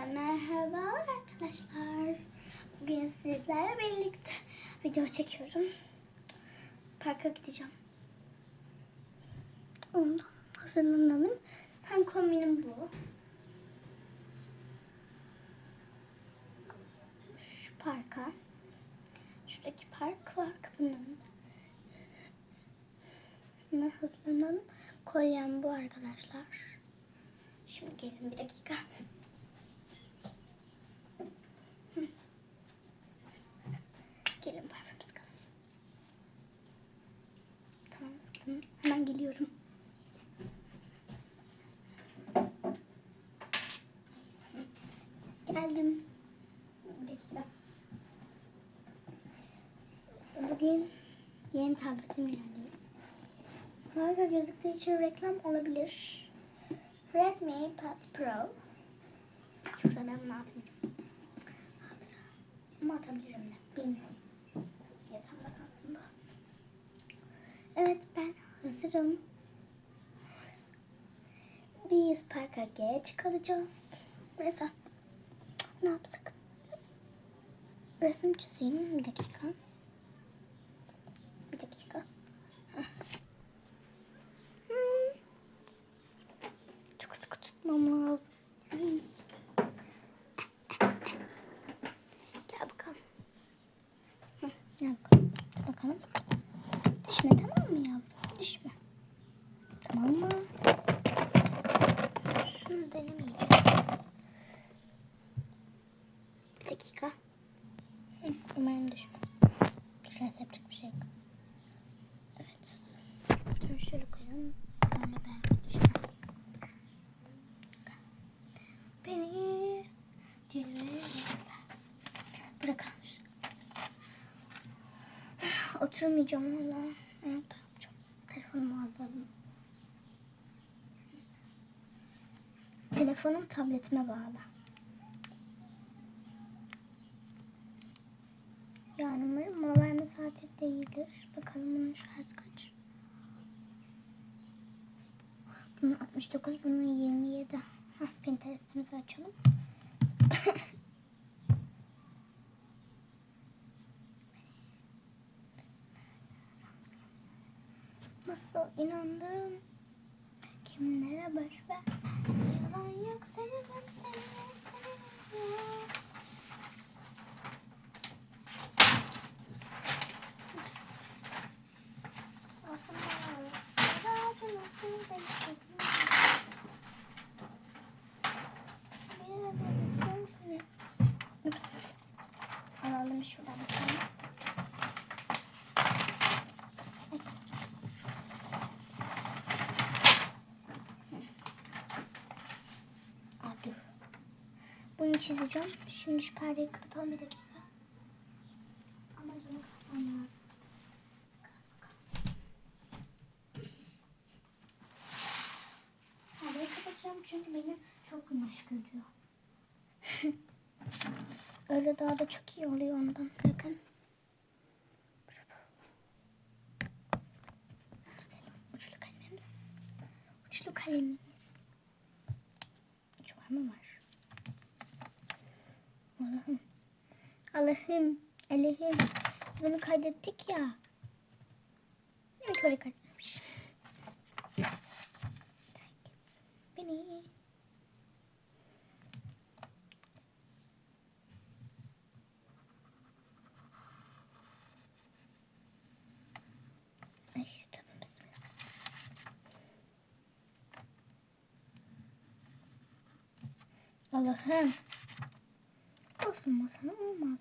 Hepinize merhaba arkadaşlar. Bugün sizlerle birlikte video çekiyorum. Parka gideceğim. Ondan hazırlanalım. Hem kombinim bu. Şu parka. Şuradaki park var kapının önünde. Hemen hazırlanalım. Kolyem bu arkadaşlar. Şimdi gelin bir dakika. Hı. Gelin parfüm sıkalım. Tamam sıktım. Hemen geliyorum. Geldim. Bir dakika. Bugün yeni tabletim geldi. Marka gözüktüğü için reklam olabilir. Redmi Pad Pro. Çok ben bunu atmayacağım. Hatıra. Ama atabilirim de. Bilmiyorum. Yatağımda kalsın bu. Evet ben hazırım. Biz parka geç kalacağız. Mesela ne yapsak? Resim çizeyim bir dakika. Bir dakika. Heh. Hmm. Çok sıkı tutmam lazım. Ay. Gel bakalım. Hı, Gel bakalım. Bakalım. Düşme tamam mı yavrum? Düşme. Tamam mı? Şunu denemeyeceğiz. Bir dakika. Hı, Umarım düşmez. Düşerse yapacak bir şey yok. Evet. Dur şöyle koyalım. Böyle belki düşmez. Beni cilveye bırakalım. Oturmayacağım valla. Ayakta yapacağım. Telefonumu aldım. Telefonum tabletime bağlı. Yani umarım mola verme saati değildir. Bakalım bunun şarjı kaç. Bunun 69, bunun 27. Hah, Pinterest'imizi açalım. Nasıl inandım? Kimlere boş ver? Yalan yok seni yok seni yok seni yok. Ups. Aslında ağacın olsun benim gözüm. Bir bir son seni. Ups. Alalım şuradan bir tane. Ay. Adı. Bunu çizeceğim. Şimdi şu perdeyi kapatalım bir dakika. Ama camı kapatmam lazım. Kapatacağım çünkü beni çok güneş görüyor. Öyle daha da çok iyi oluyor ondan. Bakın. Uçlu kalemimiz. Uçlu kalemimiz. Hiç var mı var? Allah'ım. Allah'ım. Allah'ım. Biz bunu kaydettik ya. Niye böyle kaydetmiş? Beni. Allah'ım. Olsun mu sana olmaz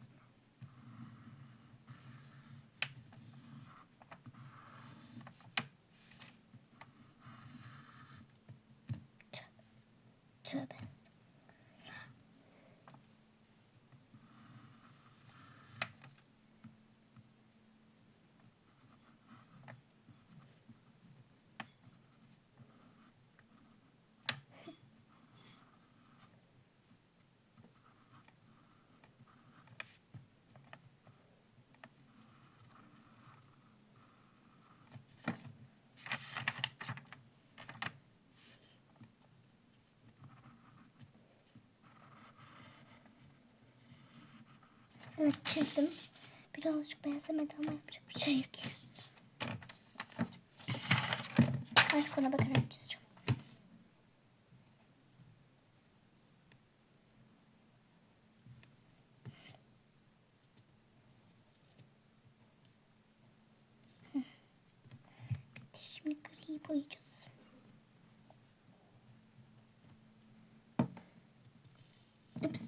Evet çizdim. Birazcık benzemedi ama yapacak bir şey yok. Artık ona bakarak çizeceğim. Hı. Şimdi griyi boyayacağız. Ups.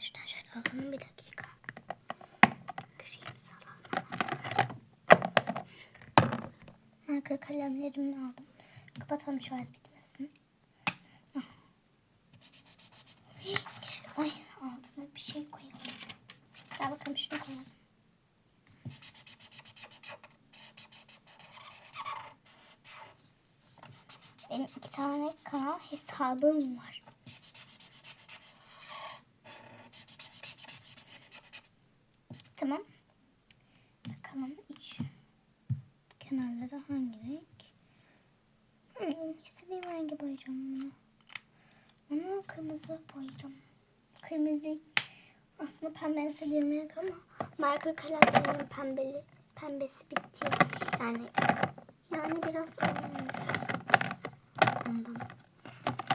Şuradan şöyle alalım bir dakika. Griyimizi alalım. Marker kalemlerimi aldım. Kapatalım şu az bitmesin. Ay altına bir şey koyalım. Gel bakalım şunu koyalım. Benim iki tane kanal hesabım var. Tamam. Bakalım iç kenarları hangi renk? Hmm, istediğim rengi boyayacağım bunu. Onu kırmızı boyayacağım. Kırmızı aslında pembe istediğim renk ama marka kalemlerimin pembeli, pembesi bitti. Yani yani biraz olmuyor. Ondan.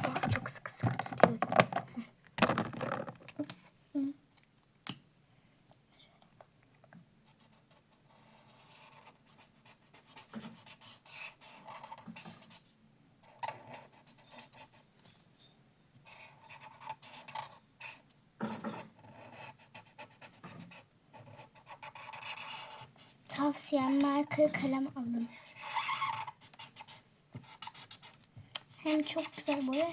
Oh, çok sıkı sıkı tutuyorum. Tavsiyem marker kalem alın. Hem çok güzel boya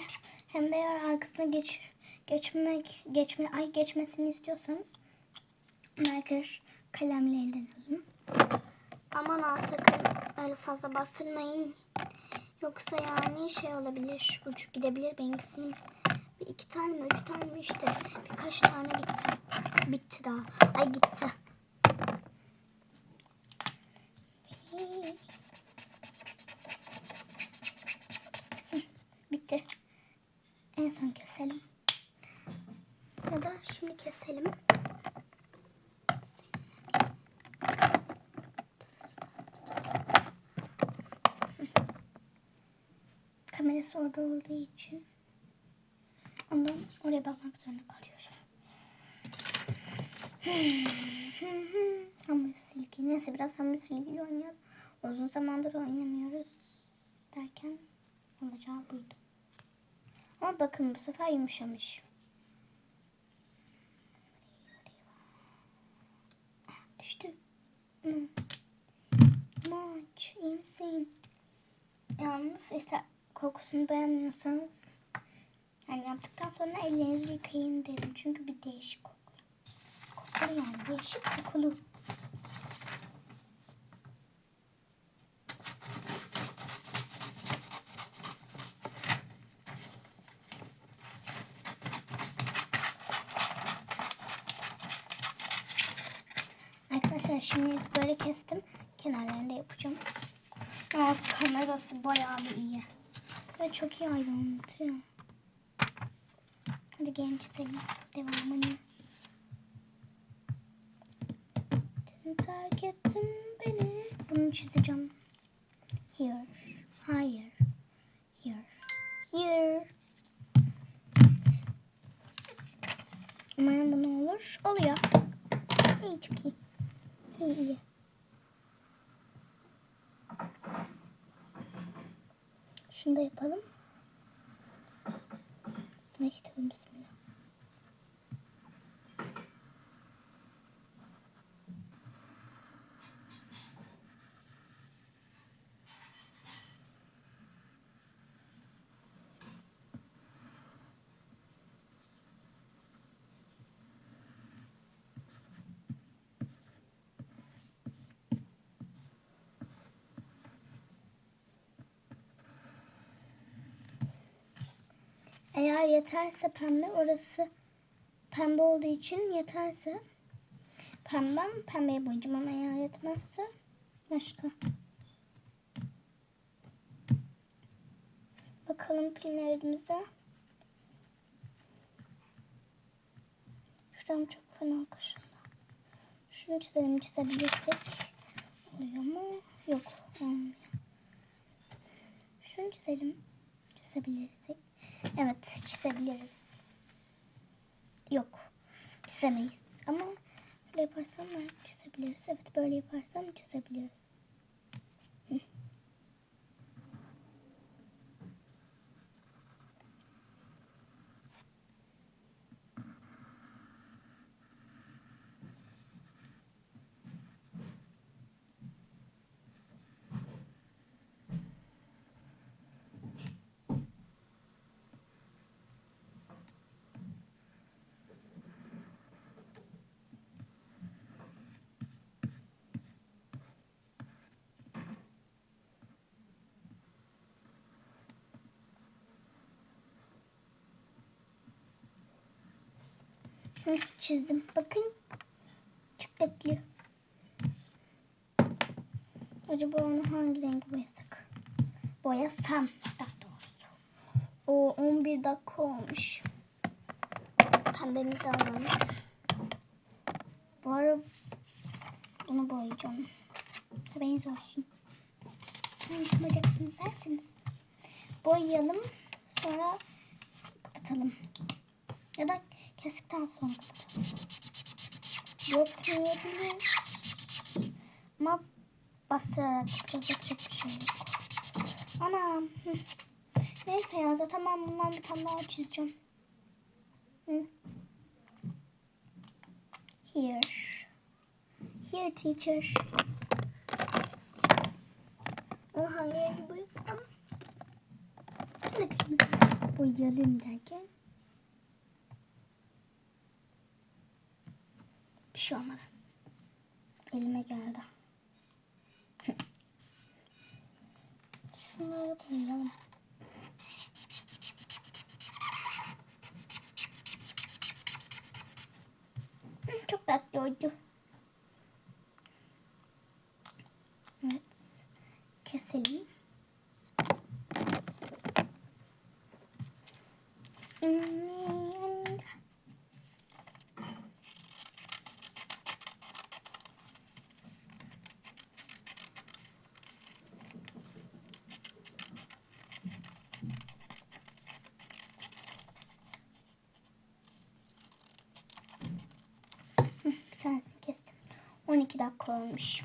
hem de eğer arkasına geç geçmek geçme ay geçmesini istiyorsanız marker kalemlerinden alın. Aman ha sakın öyle fazla bastırmayın. Yoksa yani şey olabilir, uçup gidebilir benimkisinin. Bir iki tane mi, üç tane mi işte. Birkaç tane gitti. Bitti daha. Ay gitti. Hı, Bitti. En son keselim. Ya da şimdi keselim. Kamerası orada olduğu için ondan oraya bakmak zorunda kalıyorum. hamur silgi. Neyse biraz hamur silgi oynayalım. Uzun zamandır oynamıyoruz derken olacağı buydu. Ama bakın bu sefer yumuşamış. Düştü. Maç, iyi misin? Yalnız ister kokusunu beğenmiyorsanız yani yaptıktan sonra ellerinizi yıkayın derim. Çünkü bir değişik kokuyor. Kokulu yani değişik kokulu. Arkadaşlar şimdi böyle kestim. Kenarlarını da yapacağım. Ama kamerası bayağı bir iyi. Ve çok iyi aydınlatıyor. Hadi gelin çizelim. Devamını. Dün terk ettin beni. Bunu çizeceğim. Here. Higher. Here. Here. Umarım bu ne olur? Oluyor. İyi çok iyi. İyi. Şunu da yapalım. Ay tövbe Eğer yeterse pembe orası pembe olduğu için yeterse pembem pembeye boyayacağım ama eğer yetmezse başka. Bakalım pinlerimizde. Şuram çok fena kaşındı. Şunu çizelim çizebilirsek. Oluyor mu? Yok olmuyor. Şunu çizelim. Çizebilirsek. Evet çizebiliriz. Yok. Çizemeyiz. Ama böyle yaparsam çizebiliriz. Evet böyle yaparsam çizebiliriz. Hı, çizdim. Bakın. Çıkletli. Acaba onu hangi rengi boyasak? Boyasam daha doğrusu. O 11 dakika olmuş. Pembemizi alalım. Bu ara bunu boyayacağım. Haberiniz olsun. Hangi boyayacaksınız dersiniz. Boyayalım. Sonra kapatalım. Ya da kestikten sonra. Yetmeyebilir. Ama bastırarak yapacak bir şey yok. Anam. Neyse ya zaten ben bundan bir tane daha çizeceğim. Here. Here teacher. Onu hangi rengi boyasam? De kırmızı boyayalım derken. Şey olmadı. Elime geldi. Şunları koyalım. Çok tatlı oldu. Evet. Keselim. Hmm. Bir tanesini kestim. 12 dakika olmuş.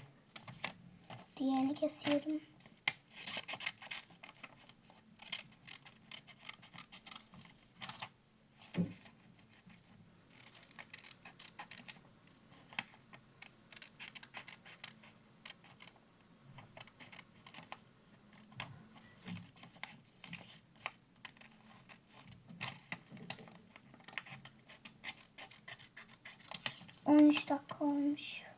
Diğerini kesiyorum. On üç dakika olmuş.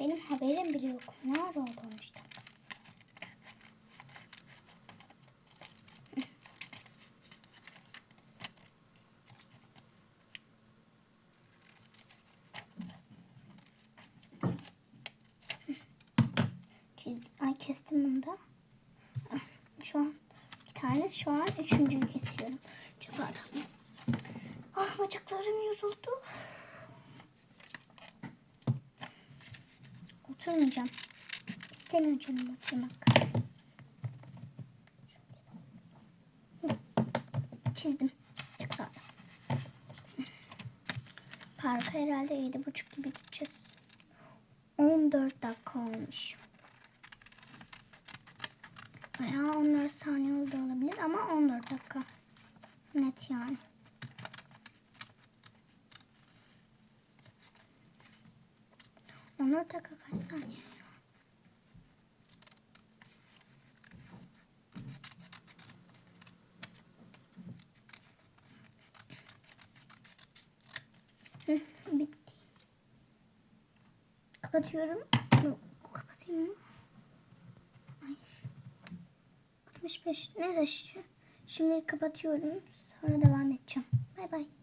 Benim haberim bile yok. Ne ara oldu 13 dakika? Çiz- Ay kestim bunu da. Şu an bir tane şu an üçüncüyü kesiyorum. Çok adam. Ah bacaklarım yoruldu. Oturmayacağım. İstemiyorum canım oturmak. Çizdim. Çok sağ Parka herhalde yedi buçuk gibi gideceğiz. 14 dakika olmuş. Veya 14 saniye oldu olabilir ama 14 dakika. Net yani. Onur dakika kaç saniye ya? Bitti. Kapatıyorum. Kapatayım mı? Hayır. 65. Neyse şimdi kapatıyorum. Sonra devam edeceğim. Bay bay.